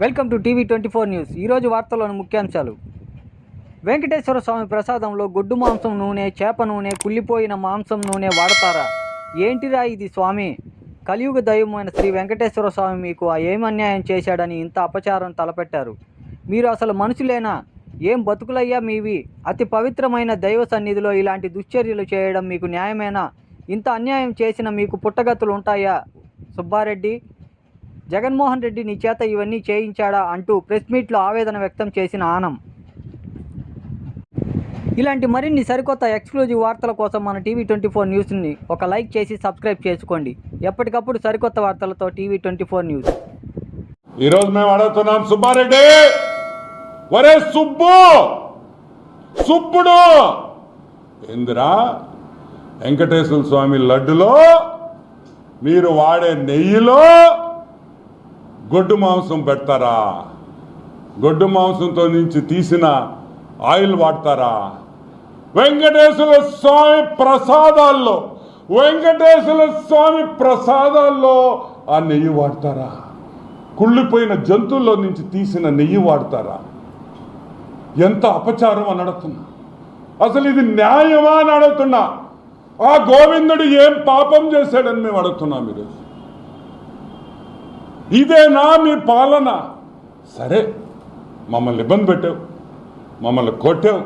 Welcome to TV twenty four news. ఈరోజు వార్తల్లోని ముఖ్యాంశాలు. వెంకటేశ్వర స్వామి ప్రసాదంలో గొడ్డు మాంసం నూనె చేప నూనె కుళ్ళిపోయిన మాంసం నూనె వాడతారా? ఏంటిరా ఇది స్వామి? కలియుగ దైవమైన శ్రీ వెంకటేశ్వర స్వామి మీకు ఏం అన్యాయం చేశాడని ఇంత అపచారం తలపెట్టారు? మీరు అసలు మనుషులేనా? ఏం బతుకులయ్యా మీవి? అతి పవిత్రమైన దైవ సన్నిధిలో ఇలాంటి దుశ్చర్యలు చేయడం మీకు న్యాయమేనా? ఇంత అన్యాయం చేసిన మీకు పుట్టగతులు ఉంటాయా? సుబ్బారెడ్డి జగన్మోహన్ రెడ్డి నీ చేత ఇవన్నీ చేయించాడా అంటూ ప్రెస్ మీట్లో ఆవేదన వ్యక్తం చేసిన ఆనం. ఇలాంటి మరిన్ని సరికొత్త ఎక్స్క్లూజివ్ వార్తల కోసం మన టీవీ ట్వంటీ ఫోర్ న్యూస్ని ఒక లైక్ చేసి సబ్స్క్రైబ్ చేసుకోండి. ఎప్పటికప్పుడు సరికొత్త వార్తలతో టీవీ ట్వంటీ ఫోర్ న్యూస్. ఈరోజు మేము అడుగుతున్నాం సుబ్బారెడ్డి ఒరే సుబ్బు! సుబ్బుడు! ఇందిరా వెంకటేశ్వర స్వామి లడ్డులో మీరు వాడే నెయ్యిలో గొడ్డు మాంసం పెడతారా? గొడ్డు మాంసంతో నుంచి తీసిన ఆయిల్ వాడతారా? వెంకటేశ్వర స్వామి ప్రసాదాల్లో వెంకటేశ్వర స్వామి ప్రసాదాల్లో ఆ నెయ్యి వాడతారా? కుళ్ళిపోయిన జంతువుల్లో నుంచి తీసిన నెయ్యి వాడతారా? ఎంత అపచారం అని అడుగుతున్నా. అసలు ఇది న్యాయమా అని అడుగుతున్నా. ఆ గోవిందుడు ఏం పాపం చేశాడని మేము అడుగుతున్నాం ఈరోజు. ఇదేనా మీ పాలన. సరే మమ్మల్ని ఇబ్బంది పెట్టావు మమ్మల్ని కొట్టావు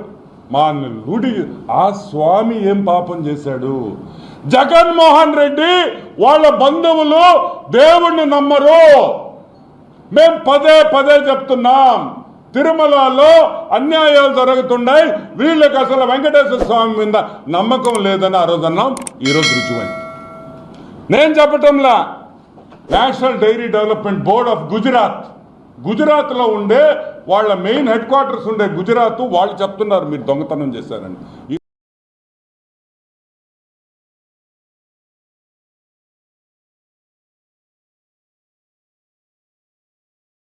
మా లూడి ఆ స్వామి ఏం పాపం చేశాడు? జగన్మోహన్ రెడ్డి వాళ్ళ బంధువులు దేవుణ్ణి నమ్మరు. మేం పదే పదే చెప్తున్నాం తిరుమలలో అన్యాయాలు జరుగుతున్నాయి వీళ్ళకి అసలు వెంకటేశ్వర స్వామి మీద నమ్మకం లేదని ఆ రోజు అన్నాం ఈరోజు రుజువైంది. నేను చెప్పటంలా national dairy development board of Gujarat గుజరాత్లో ఉండే వాళ్ళ మెయిన్ హెడ్ క్వార్టర్స్ ఉండే గుజరాత్ వాళ్ళు చెప్తున్నారు మీరు దొంగతనం చేశారని.